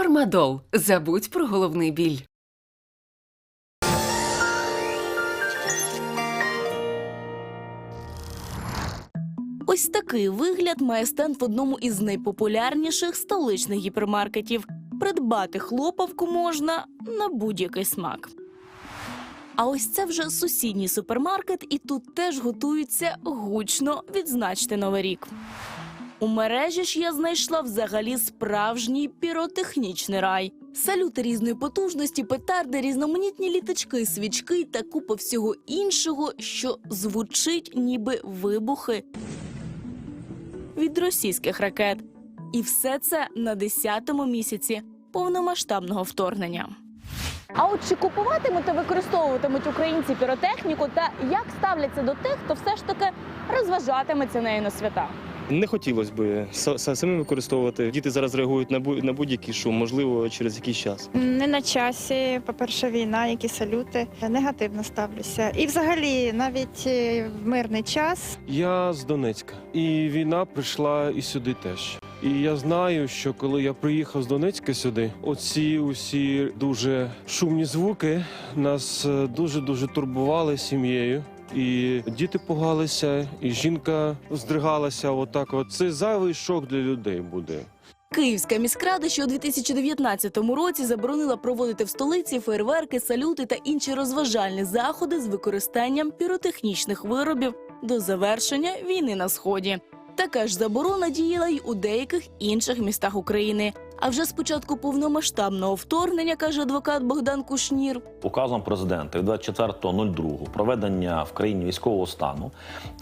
Фармадол. Забудь про головний біль. Ось такий вигляд має стенд в одному із найпопулярніших столичних гіпермаркетів. Придбати хлопавку можна на будь-який смак. А ось це вже сусідній супермаркет, і тут теж готуються гучно відзначити новий рік. У мережі ж я знайшла взагалі справжній піротехнічний рай. Салюти різної потужності, петарди, різноманітні літачки, свічки та купа всього іншого, що звучить ніби вибухи від російських ракет. І все це на 10-му місяці повномасштабного вторгнення. А от чи купуватимуть та використовуватимуть українці піротехніку, та як ставляться до тих, хто все ж таки розважатиметься нею на свята? Не хотілося б са- самим використовувати. Діти зараз реагують на будь- на будь-який шум, можливо, через якийсь час. Не на часі, по-перше, війна, які салюти. Негативно ставлюся. І взагалі, навіть е, в мирний час Я з Донецька, і війна прийшла і сюди теж. І я знаю, що коли я приїхав з Донецька сюди, оці усі дуже шумні звуки нас дуже дуже турбували сім'єю. І діти пугалися, і жінка здригалася. Отак, от це зайвий шок для людей буде. Київська міськрада, що у 2019 році заборонила проводити в столиці фейерверки, салюти та інші розважальні заходи з використанням піротехнічних виробів до завершення війни на сході. Така ж заборона діяла й у деяких інших містах України. А вже з початку повномасштабного вторгнення, каже адвокат Богдан Кушнір, Указом президента від 24.02 проведення в країні військового стану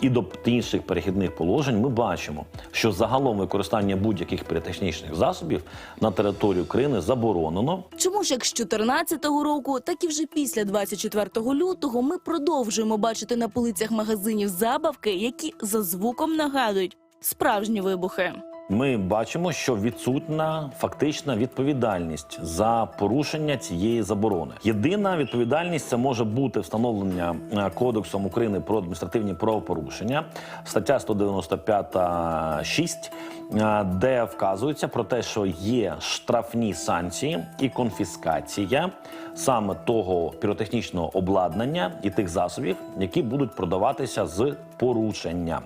і до інших перехідних положень ми бачимо, що загалом використання будь-яких піротехнічних засобів на території України заборонено. Чому ж як з 2014 року, так і вже після 24 лютого ми продовжуємо бачити на полицях магазинів забавки, які за звуком нагадують справжні вибухи. Ми бачимо, що відсутна фактична відповідальність за порушення цієї заборони. Єдина відповідальність це може бути встановлення е, кодексом України про адміністративні правопорушення, стаття 195.6, е, де вказується про те, що є штрафні санкції і конфіскація саме того піротехнічного обладнання і тих засобів, які будуть продаватися з порушенням.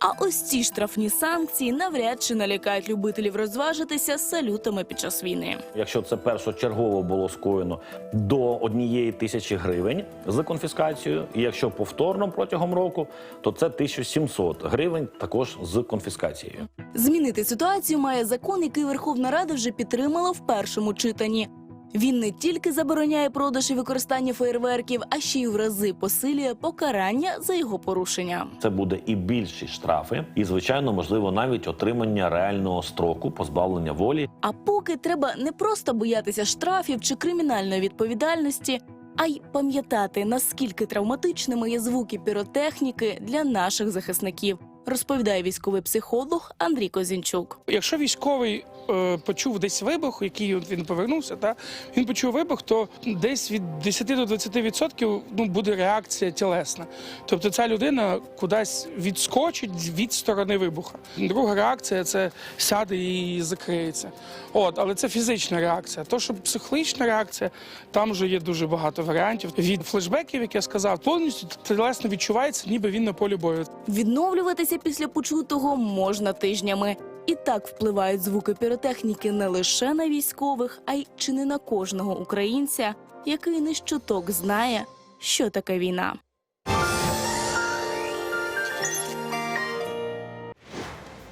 А ось ці штрафні санкції навряд чи налякають любителів розважитися з салютами під час війни. Якщо це першочергово було скоєно до однієї тисячі гривень з конфіскацією, і якщо повторно протягом року, то це 1700 гривень також з конфіскацією. Змінити ситуацію має закон, який Верховна Рада вже підтримала в першому читанні. Він не тільки забороняє продаж і використання фейерверків, а ще й в рази посилює покарання за його порушення. Це буде і більші штрафи, і звичайно, можливо, навіть отримання реального строку позбавлення волі. А поки треба не просто боятися штрафів чи кримінальної відповідальності, а й пам'ятати, наскільки травматичними є звуки піротехніки для наших захисників, розповідає військовий психолог Андрій Козінчук. Якщо військовий е, почув десь вибух, який він повернувся, та він почув вибух, то десь від 10 до 20% ну, буде реакція тілесна. Тобто ця людина кудись відскочить від сторони вибуха. Друга реакція це сяде і закриється. От, але це фізична реакція. То, що психологічна реакція, там вже є дуже багато варіантів. Від флешбеків, як я сказав, повністю тілесно відчувається, ніби він на полі бою. Відновлюватися після почутого можна тижнями. І так впливають звуки піротехніки не лише на військових, а й чи не на кожного українця, який не щоток знає, що таке війна.